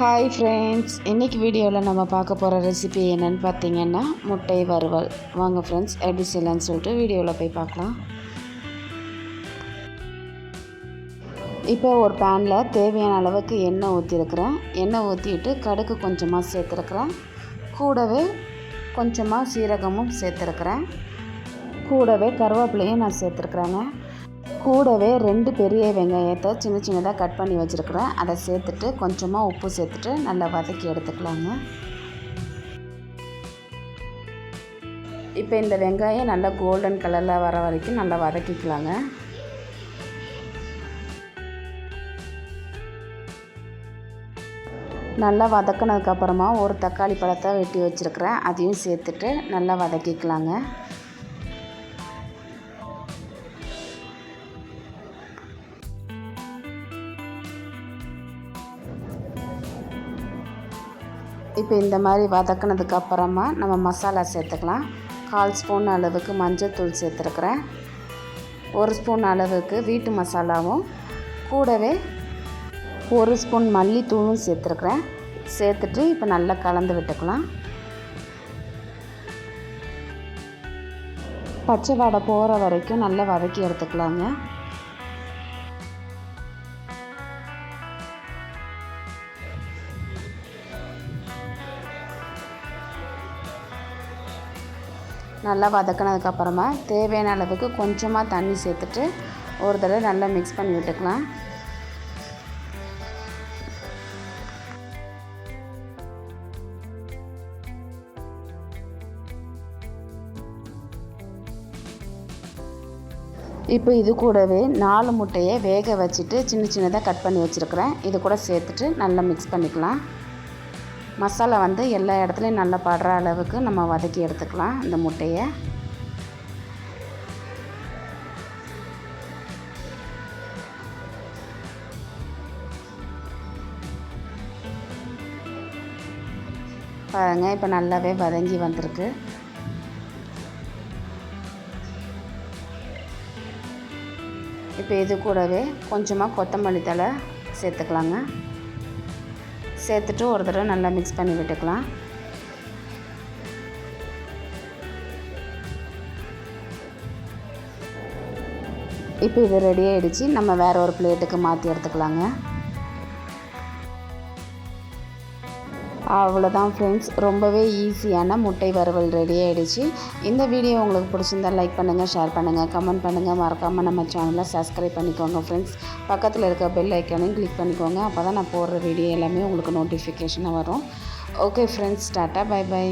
Hi friends இன்றைக்கி வீடியோவில் நம்ம பார்க்க போகிற ரெசிபி என்னென்னு பார்த்தீங்கன்னா முட்டை வறுவல். வாங்க ஃப்ரெண்ட்ஸ் எப்படி செய்யலான்னு சொல்லிட்டு வீடியோவில் போய் பார்க்கலாம். இப்போ ஒரு பேனில் தேவையான அளவுக்கு எண்ணெய் ஊற்றிருக்கிறேன் எண்ணெய் ஊற்றிட்டு கடுகு கொஞ்சமாக சேர்த்துருக்குறேன். கூடவே கொஞ்சமாக சீரகமும் சேர்த்துருக்குறேன். கூடவே கருவேப்பிலையும் நான் சேர்த்துருக்குறேங்க. கூடவே ரெண்டு பெரிய வெங்காயத்தை சின்ன சின்னதாக கட் பண்ணி வச்சுருக்குறேன். அதை சேர்த்துட்டு கொஞ்சமாக உப்பு சேர்த்துட்டு நல்லா வதக்கி எடுத்துக்கலாங்க. இப்போ இந்த வெங்காயம் நல்லா கோல்டன் கலரில் வர வரைக்கும் நல்லா வதக்கிக்கலாங்க. நல்லா வதக்கினதுக்கப்புறமா ஒரு தக்காளி பழத்தை வெட்டி வச்சுருக்கிறேன். அதையும் சேர்த்துட்டு நல்லா வதக்கிக்கலாங்க. இப்போ இந்த மாதிரி வதக்கினதுக்கு அப்புறமா நம்ம மசாலா சேர்த்துக்கலாம். கால் ஸ்பூன் அளவுக்கு மஞ்சள்தூள் சேர்த்துருக்குறேன். ஒரு ஸ்பூன் அளவுக்கு வீட்டு மசாலாவும். கூடவே ஒரு ஸ்பூன் மல்லித்தூளும் சேர்த்துருக்குறேன். சேர்த்துட்டு இப்போ நல்லா கலந்து விட்டுக்கலாம். பச்சை வாடை போகிற வரைக்கும் நல்லா வதக்கி எடுத்துக்கலாங்க. நல்லா வதக்கினதுக்கப்புறமா தேவையான அளவுக்கு கொஞ்சமாக தண்ணி சேர்த்துட்டு ஒரு தடவை நல்லா மிக்ஸ் பண்ணி விட்டுக்கலாம். இப்போ இது கூடவே நாலு முட்டையை வேக வச்சுட்டு சின்ன சின்னதாக கட் பண்ணி வச்சுருக்கிறேன். இது கூட சேர்த்துட்டு நல்லா மிக்ஸ் பண்ணிக்கலாம். மசாலா வந்து எல்லா இடத்துலையும் நல்லா படுற அளவுக்கு நம்ம வதக்கி எடுத்துக்கலாம் இந்த முட்டையை. பாருங்க இப்போ நல்லாவே வதங்கி வந்திருக்கு. இப்போ இது கூடவே கொஞ்சமாக கொத்தமல்லி தழை சேர்த்துக்கலாங்க. சேர்த்துட்டு ஒரு தடவை நல்லா மிக்ஸ் பண்ணி விட்டுக்கலாம். இப்போ இது ரெடி ஆகிடுச்சு நம்ம வேறு ஒரு பிளேட்டுக்கு மாற்றி எடுத்துக்கலாங்க. அவ்வளோதான் ஃப்ரெண்ட்ஸ் ரொம்பவே ஈஸியான முட்டை வறுவல் ரெடி ஆகிடுச்சு இந்த வீடியோ உங்களுக்கு பிடிச்சிருந்தால் லைக் பண்ணுங்கள் ஷேர் பண்ணுங்கள் கமெண்ட் பண்ணுங்கள் மறக்காமல் நம்ம சேனலை சப்ஸ்கிரைப் பண்ணிக்கோங்க ஃப்ரெண்ட்ஸ் பக்கத்தில் இருக்க பெல் ஐக்கானையும் கிளிக் பண்ணிக்கோங்க. அப்போ தான் நான் போடுற வீடியோ எல்லாமே உங்களுக்கு நோட்டிஃபிகேஷனாக வரும். Okay friends tata bye bye